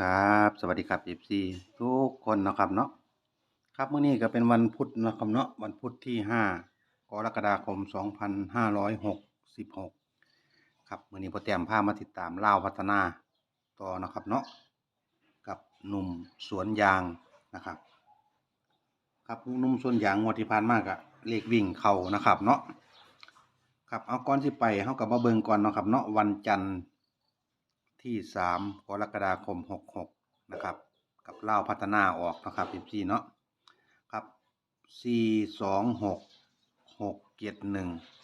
ครับสวัสดีครับ FC ทุกคนนะครับเนาะครับเมื้อนี้ก็เป็นวันพุธนะครับเนาะวันพุธที่5กรกฎาคม2566ครับเมื้อนี้พอแต้มพามาติดตามเล่าพัฒนาต่อนะครับเนาะกับหนุ่มสวนยางนะครับ ครับหนุ่มสวนยางงวดที่ผ่านมาก็เลขวิ่งเข้านะครับเนาะครับเอาก่อนสิไปเฮาก็มาเบิงก่อนนะครับเนาะวันจันทร์ ที่3กรกฎาคม66นะครับ กับเล่าพัฒนาออกนะครับพี่เนาะครับ4 2 6 6 7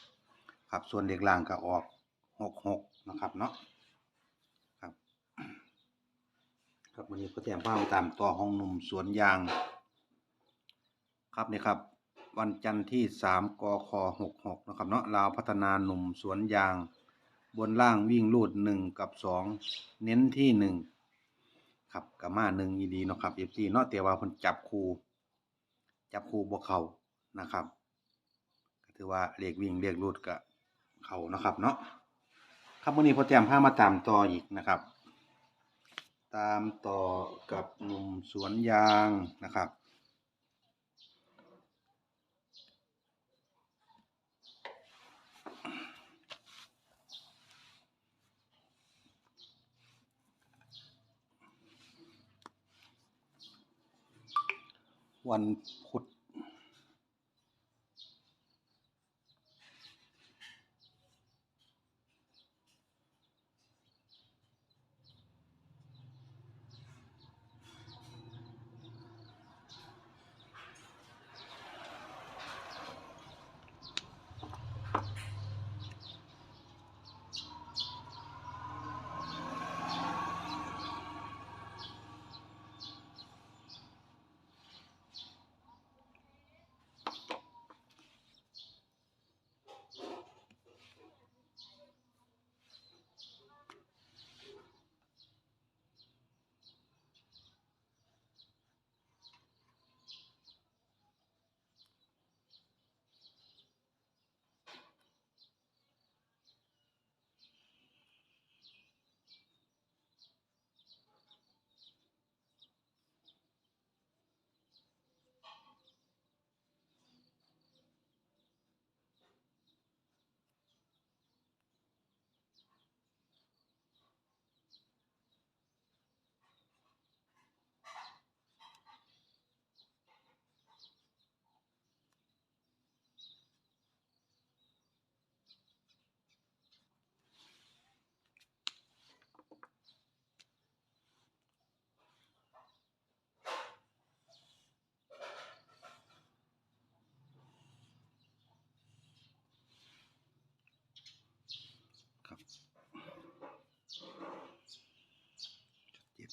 1ครับส่วนเด็กล่างก็ออก66นะครับเนาะครับ ครับวันนี้ก็แต้มภาพตามต่อห้องหนุ่มสวนยาง ครับนี่ครับวันจันทร์ที่ 3กค66 นะครับเนาะลาวพัฒนาหนุ่มสวนยาง บนล่างวิ่งรูดหนึ่งกับสองเน้นที่หนึ่งครับกับมาหนึ่งอีดีเนาะครับเอฟซีเนาะแต่ว่าเพิ่นจับคูจับคู่บ่เข้านะครับก็ถือว่าเลขวิ่งเลขรูดก็เข้านะครับเนาะครับมื้อนี้พอแต้มพามาตามต่ออีกนะครับ ตามต่อกับหนุ่มสวนยางนะครับ วันพุธ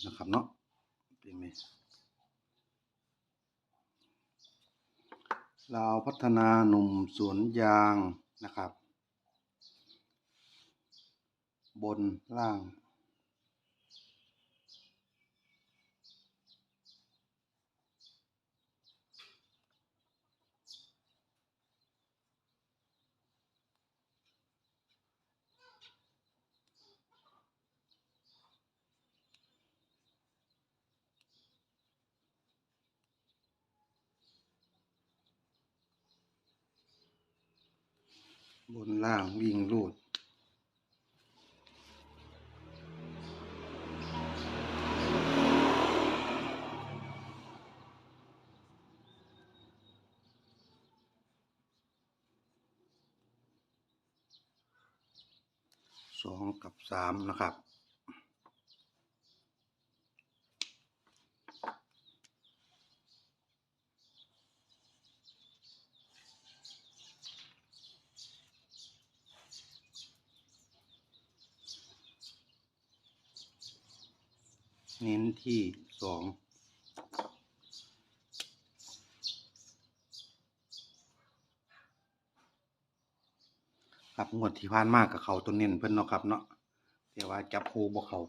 นะครับเนาะเป็นไหมเราพัฒนาหนุ่มสวนยางนะครับ บนล่าง บนล่างวิ่งรูด สองกับสามนะครับ เน้นที่สองครับงวดที่ผ่านมากกับเขาตัวเน้นเพิ่นเนาะครับ เนาะแต่ว่าจับคู่บ่เขา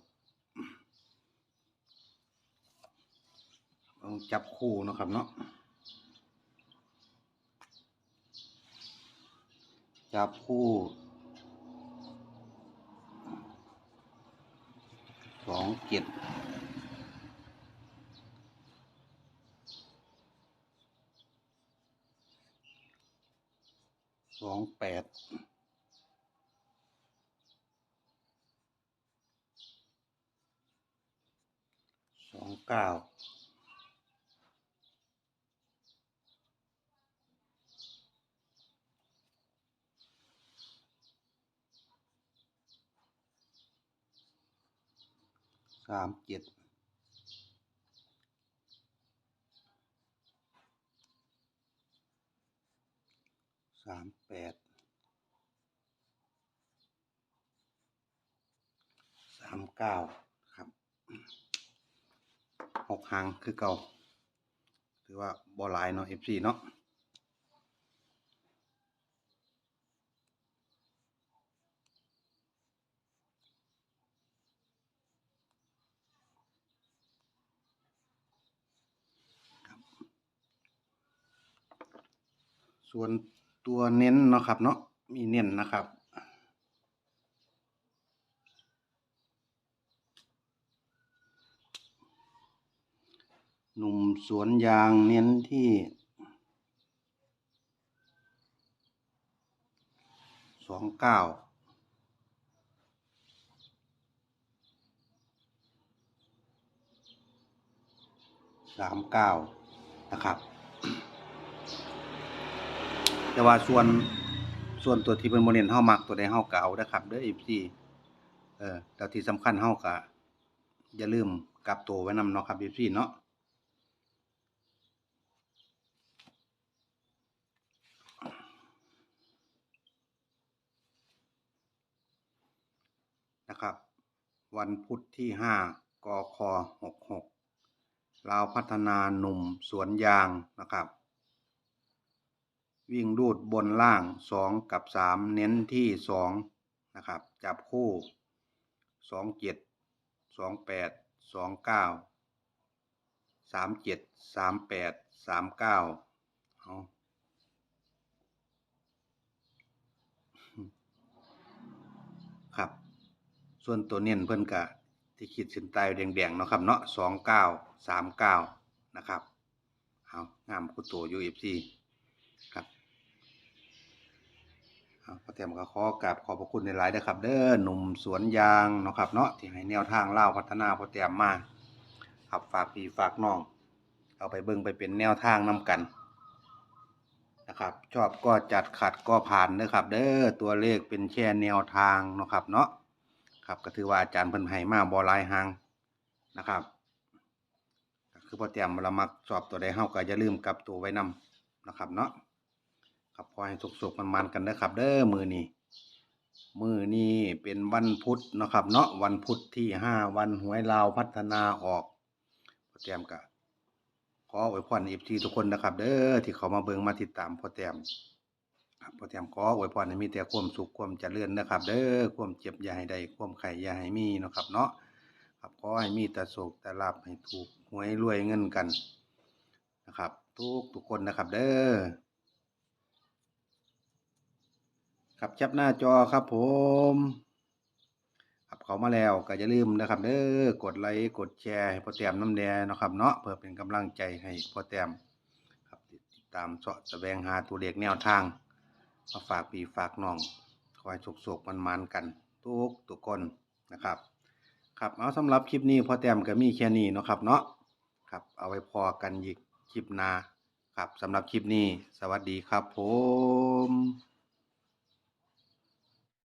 ต้องจับคู่เนาะครับเนาะจับคู่สองเจ็ด องแปดสองเก้าสามเจ็ดสามแปดสามเก้าครับหกหางคือเก่าถือว่าบ่หลายเนาะ FC เนาะส่วน ตัวเน้นเนาะครับเนาะมีเน้นนะครับ หนุ่มสวนยางเน้นที่สองเก้าสามเก้านะครับ แต่ว่าส่วนส่วนตัวที่เป็นโมเนนเฮามักตัวใดเฮาก็เอาเด้ครับเด้อ FC เออแล้วที่สำคัญเฮาก็อย่าลืมกลับตัวไว้นำเนาะครับ FC เนาะนะครับ วันพุธที่ 5กค66ลาวพัฒนาหนุ่มสวนยางนะครับ วิ่งรูดบนล่างสองกับสามเน้นที่สองนะครับ จับคู่สองเจ็ดสองแปดสองเก้าสามเจ็ดสามแปดสามเก้าเอาครับ ส่วนตัวเน้นเพิ่นกะที่ขีดเส้นใต้แดงๆเนาะครับเนาะสองเก้าสามเก้านะครับ เอางามคุโตยูเอฟซีครับ พอเตรียมก็ขอกราบขอบพระคุณในหลายๆเด้ครับ เด้อหนุ่มสวนยางเนาะครับเนาะที่ให้แนวทางเล่าพัฒนาพอเตรียมมาครับฝากพี่ฝากน้อง เอาไปเบิ่งไปเป็นแนวทางนํกันนะครับ ชอบก็จัดขัดก็ผ่านเด้อครับ เด้อตัวเลขเป็นแค่แนวทางเนาะครับ เนาะครับก็ถือว่าอาจารย์เพิ่นให้มาบ่หลายหางนะครับก็คือพอเตรียมเรามักชอบตัวใดเฮาก็อย่าลืมกลับตัวไว้นํนะครับเนาะ ครับขอให้สุขๆมันๆกันเด้อครับ เด้อมือนี้มือนี้เป็นวันพุธนะครับ เนาะวันพุธที่ห้าวันหวยลาวพัฒนาออกพอเตรียมก็ขออวยพรเอฟซีทุกคนนะครับ เด้อที่เขามาเบิ่งมาติดตามพอแต้มครับพ่อแต้มขออวยพรให้มีแต่ความสุขความเจริญนะครับ เด้อความเจ็บอย่าให้ได้ความไข้อย่าให้มีนะครับ เนาะครับขอให้มีแต่โศกแต่ลาภให้ถูกหวยรวยเงินกันนะครับ ทุกทุกคนนะครับ เด้อ ครับจับหน้าจอครับผมครับเขามาแล้วก็อย่าลืมนะครับเด้อกดไลค์กดแชร์ให้พ่อแต้มน้ำแดงนะครับเนาะเพื่อเป็นกำลังใจให้พ่อแต้มครับติดตามเสาะแสวงหาตัวเลขแนวทางมาฝากพี่ฝากน้องคอยสุกๆมันๆกันทุกทุกคนนะครับ ครับเอาสำหรับคลิปนี้พ่อแต้มก็มีแค่นี้นะครับเนาะครับเอาไว้พอกันอีกคลิปหน้าครับสำหรับคลิปนี้ สวัสดีครับผม